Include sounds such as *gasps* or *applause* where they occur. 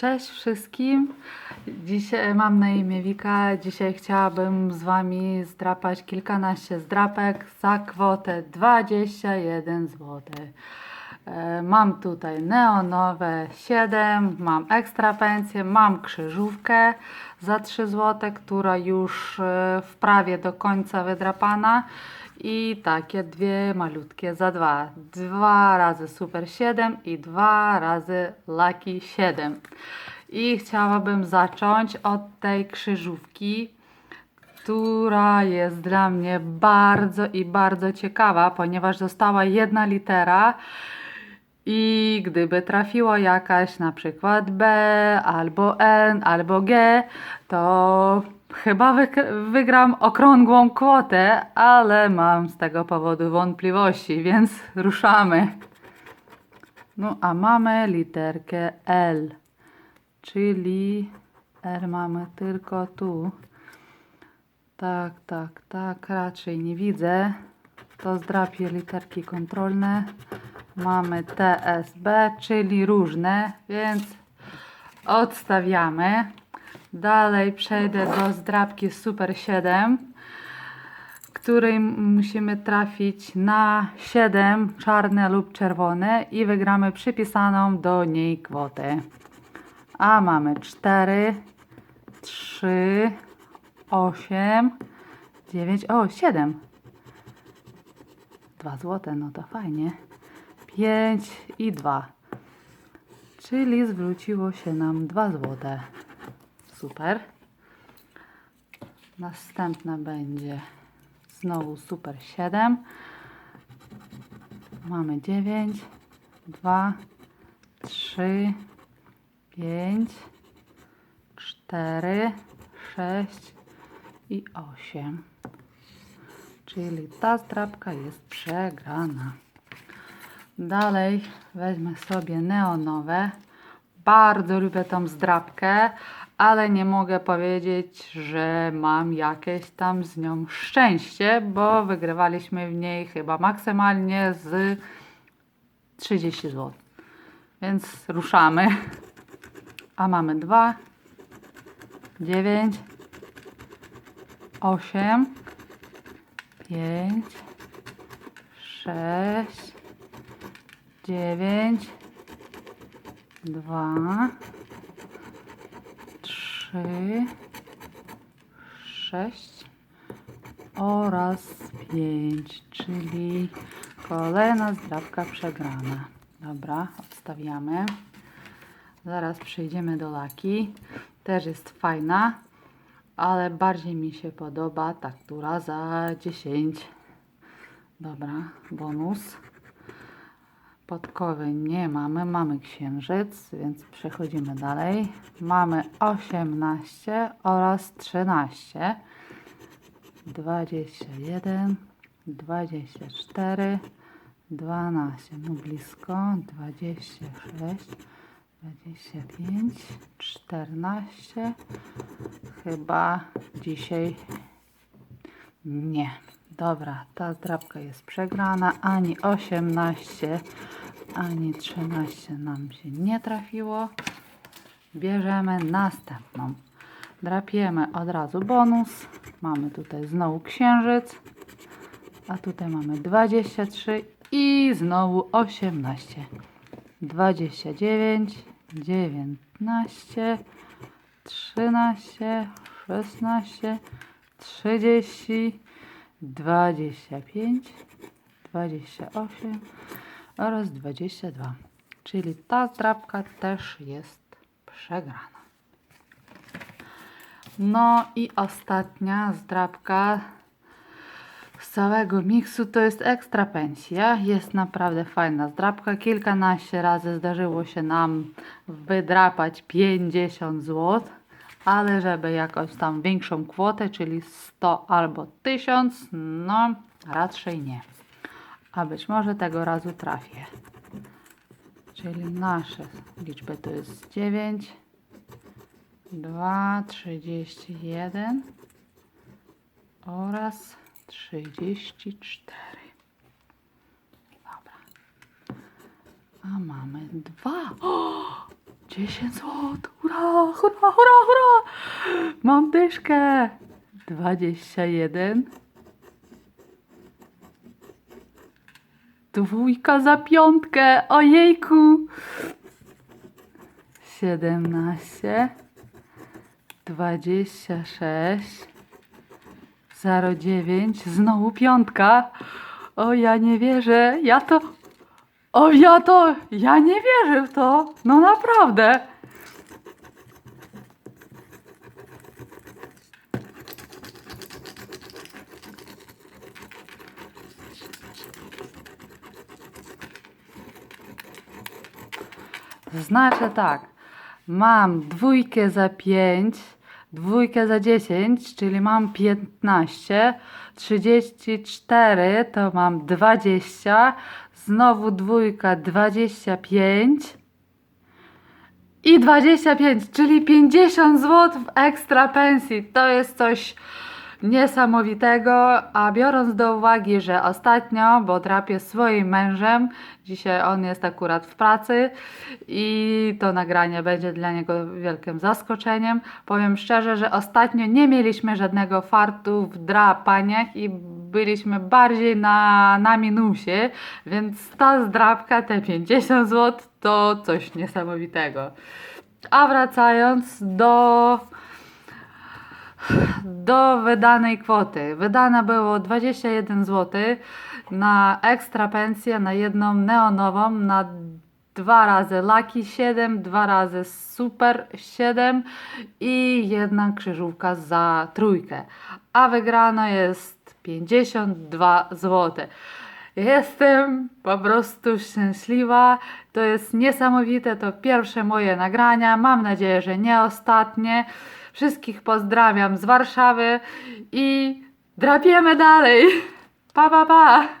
Cześć wszystkim. Dzisiaj mam na imię Wika. Dzisiaj chciałabym z Wami zdrapać kilkanaście zdrapek za kwotę 21 zł. E, Mam tutaj neonowe 7, mam ekstra pensję, mam krzyżówkę za 3 zł, która już e, w prawie do końca wydrapana i takie dwie malutkie za dwa. Dwa razy Super 7 i dwa razy Lucky 7. I chciałabym zacząć od tej krzyżówki, która jest dla mnie bardzo i bardzo ciekawa, ponieważ została jedna litera. I gdyby trafiła jakaś na przykład B, albo N, albo G, to chyba wygram okrągłą kwotę, ale mam z tego powodu wątpliwości, więc *laughs* ruszamy. No a mamy literkę L, czyli R mamy tylko tu. Tak, tak, tak, raczej nie widzę. To zdrapię literki kontrolne. Mamy TSB, czyli różne, więc odstawiamy. Dalej przejdę do zdrapki Super 7, której musimy trafić na 7 czarne lub czerwone i wygramy przypisaną do niej kwotę. A mamy 4, 3, 8, 9, o 7. 2 złote, no to fajnie. 5 i 2. Czyli zwróciło się nam 2 złote. Super. Następna będzie znowu super 7. Mamy 9, 2, 3, 5, 4, 6 i 8. Czyli ta zdrabka jest przegrana. Dalej weźmę sobie neonowe. Bardzo lubię tą zdrabkę, ale nie mogę powiedzieć, że mam jakieś tam z nią szczęście, bo wygrywaliśmy w niej chyba maksymalnie z 30 zł. Więc ruszamy. A mamy 2, 9, 8, 5, 6, 9, 2, 3, 6 oraz 5, czyli kolejna zdrabka przegrana. Dobra, odstawiamy. Zaraz przejdziemy do laki. Też jest fajna, ale bardziej mi się podoba ta, która za 10. Dobra, bonus. Podkowy nie mamy, mamy księżyc, więc przechodzimy dalej. Mamy 18 oraz 13. 21, 24, 12, no blisko, 26, 25, 14. Chyba dzisiaj nie. Dobra, ta zdrabka jest przegrana. Ani 18, ani 13 nam się nie trafiło. Bierzemy następną. Drapiemy od razu bonus. Mamy tutaj znowu księżyc. A tutaj mamy 23 i znowu 18. 29, 19, 13, 16, 30, 25, 28 oraz 22. Czyli ta drapka też jest przegrana. No i ostatnia zdrabka z całego miksu to jest ekstra pensja. Jest naprawdę fajna zdrabka. Kilkanaście razy zdarzyło się nam wydrapać 50 zł, ale żeby jakąś tam większą kwotę, czyli 100 albo 1000, no raczej nie. A być może tego razu trafię. Czyli nasze liczby to jest 9, 2, 31 oraz 34. Dobra. A mamy dwa. *gasps* O! 10 zł. Hurra, hurra, hurra, hurra. Mam dyszkę. 21. Dwójka za piątkę. Ojejku. 17. 26. 09. Znowu piątka. O, ja nie wierzę. Ja to. O, ja to. Ja nie wierzę w to. No naprawdę. Znaczy tak, mam dwójkę za 5, dwójkę za 10, czyli mam 15, 34 to mam 20, znowu dwójka 25 i 25, czyli 50 zł w ekstra pensji. To jest coś niesamowitego, a biorąc do uwagi, że ostatnio, bo drapię swoim mężem, dzisiaj on jest akurat w pracy i to nagranie będzie dla niego wielkim zaskoczeniem. Powiem szczerze, że ostatnio nie mieliśmy żadnego fartu w drapaniach i byliśmy bardziej na, na minusie, więc ta zdrapka, te 50 zł, to coś niesamowitego. A wracając do do wydanej kwoty. Wydane było 21 zł na ekstra pensję, na jedną neonową, na dwa razy Lucky 7, dwa razy Super 7 i jedna krzyżówka za trójkę. A wygrano jest 52 zł. Jestem po prostu szczęśliwa. To jest niesamowite. To pierwsze moje nagrania. Mam nadzieję, że nie ostatnie. Wszystkich pozdrawiam z Warszawy i drapiemy dalej. Pa, pa, pa.